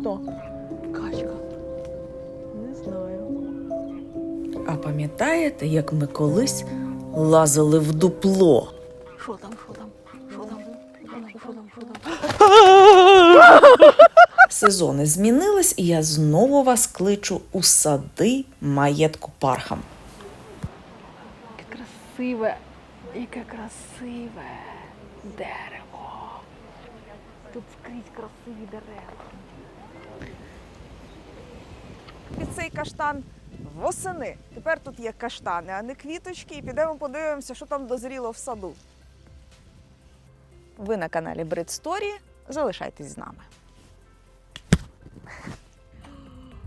хто? Качка. Не знаю. А пам'ятаєте, як ми колись лазили в дупло? Що там, що там? Що там? Що там, що там? Сезони змінились, і я знову вас кличу у сади маєтку Пархам. Яке красиве, яке красиве дерево. Тут скрізь красиві дерева. Під цей каштан восени. Тепер тут є каштани, а не квіточки. І підемо подивимося, що там дозріло в саду. Ви на каналі Брит Сторі. Залишайтесь з нами.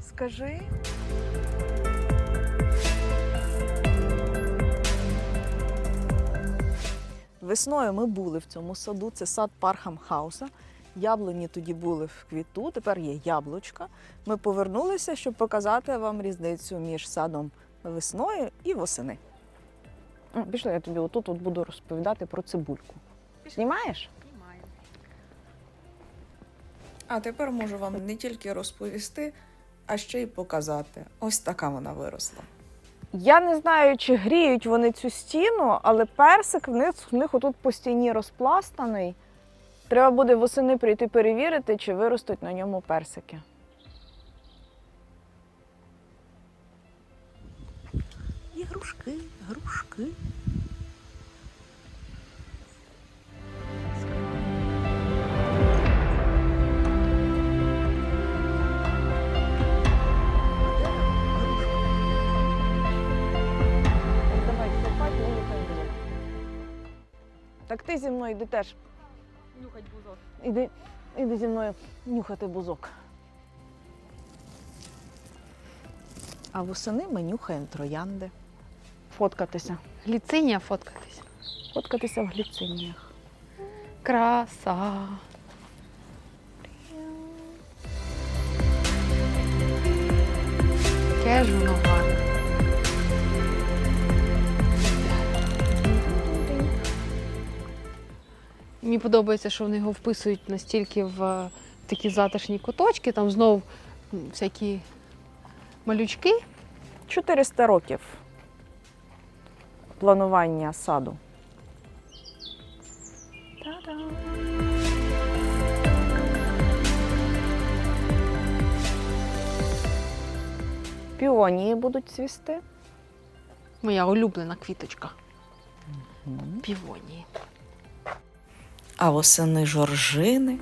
Скажи. Весною ми були в цьому саду. Це сад Пархам Хауса. Яблуні тоді були в квіту, тепер є яблучка. Ми повернулися, щоб показати вам різницю між садом весною і восени. Пішли, я тобі отут от буду розповідати про цибульку. Знімаєш? А тепер можу вам не тільки розповісти, а ще й показати. Ось така вона виросла. Я не знаю, чи гріють вони цю стіну, але персик в них, в них отут по стіні розпластаний. Треба буде восени прийти перевірити, чи виростуть на ньому персики. І грушки. Так ти зі мною йди теж. Нюхать бузок. Іди, іди зі мною нюхати бузок. А восени ми нюхаємо троянди. Фоткатися. Гліцинія фоткатись. Фоткатися в гліциніях. Краса. Яке ж воно гарне. Подобається, що вони його вписують настільки в е, такі затишні куточки, там знов всякі малючки. 400 років планування саду. Та-дам! Піонії будуть цвісти. Моя улюблена квіточка. Півонії. А восени жоржини.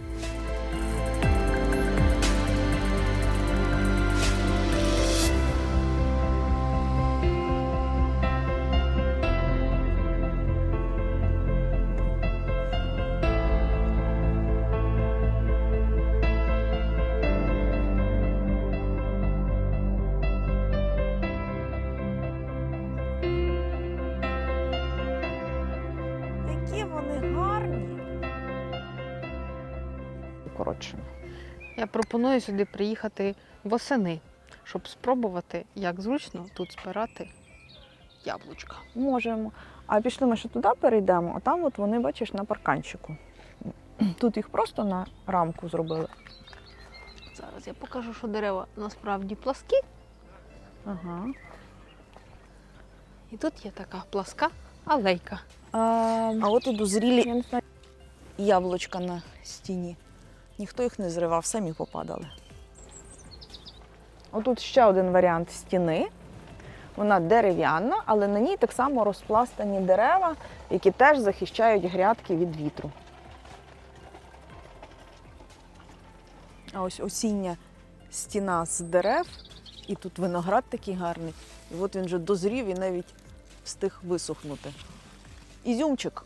Я пропоную сюди приїхати восени, щоб спробувати, як зручно тут збирати яблучка. Можемо. А пішли ми ще туди перейдемо, а там от вони, бачиш, на парканчику. Тут їх просто на рамку зробили. Зараз я покажу, що дерева насправді пласкі, Ага. і тут є така пласка алейка. А, а от і дозрілі яблучка на стіні. Ніхто їх не зривав, самі попадали. Отут ще один варіант стіни. Вона дерев'яна, але на ній так само розпластані дерева, які теж захищають грядки від вітру. А ось осіння стіна з дерев, і тут виноград такий гарний. І от він вже дозрів і навіть встиг висохнути. Ізюмчик.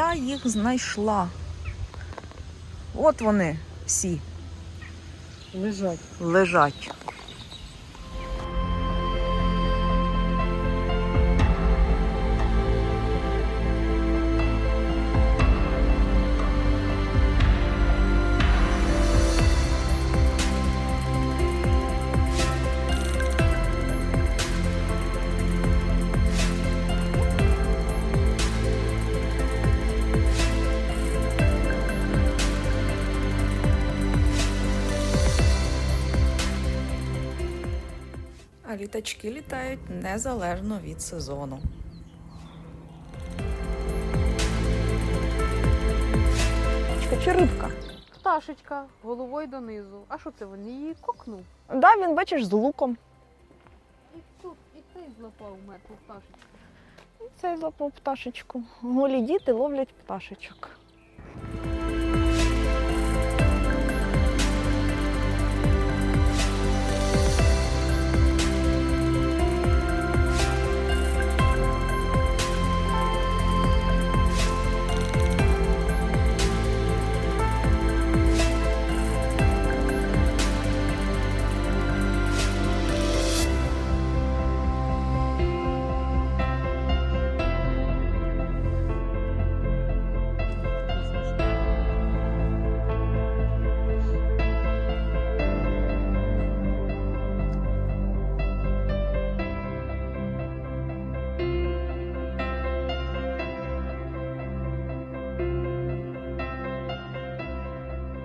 Я їх знайшла. От вони всі Лежать. лежать. А літачки літають незалежно від сезону. Чи рибка? Пташечка головою донизу. А що це він її кокнув? Да, він бачиш з луком. І тут, і цей злапав мертву пташечку. Цей злапав пташечку. Голі діти ловлять пташечок.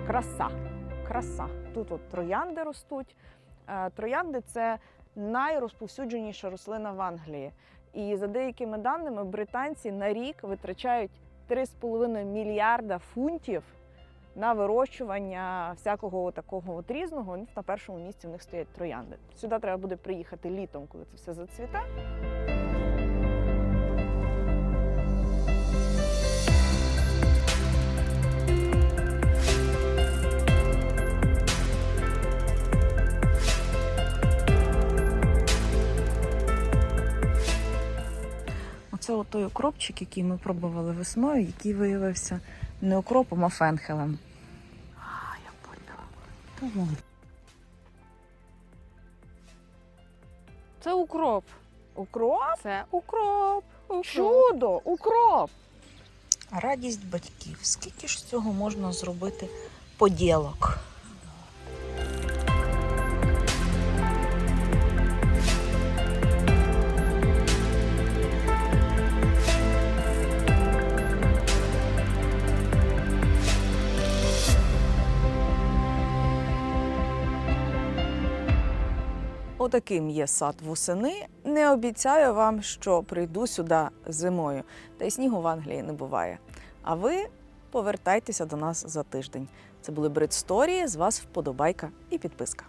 Краса. Краса. Тут от троянди ростуть. Е, Троянди це найрозповсюдженіша рослина в Англії. І за деякими даними, британці на рік витрачають 3,5 мільярда фунтів на вирощування всякого такого от різного. На першому місці в них стоять троянди. Сюди треба буде приїхати літом, коли це все зацвіте. Оце от той укропчик, який ми пробували весною, який виявився не укропом, а фенхелем. А, я поняла. Це укроп. Укроп? Це укроп. укроп. Чудо! Укроп! Радість батьків. Скільки ж з цього можна зробити поділок? Отаким є сад восени. Не обіцяю вам, що прийду сюди зимою. Та й снігу в Англії не буває. А ви повертайтеся до нас за тиждень. Це були бритсторії. З вас вподобайка і підписка.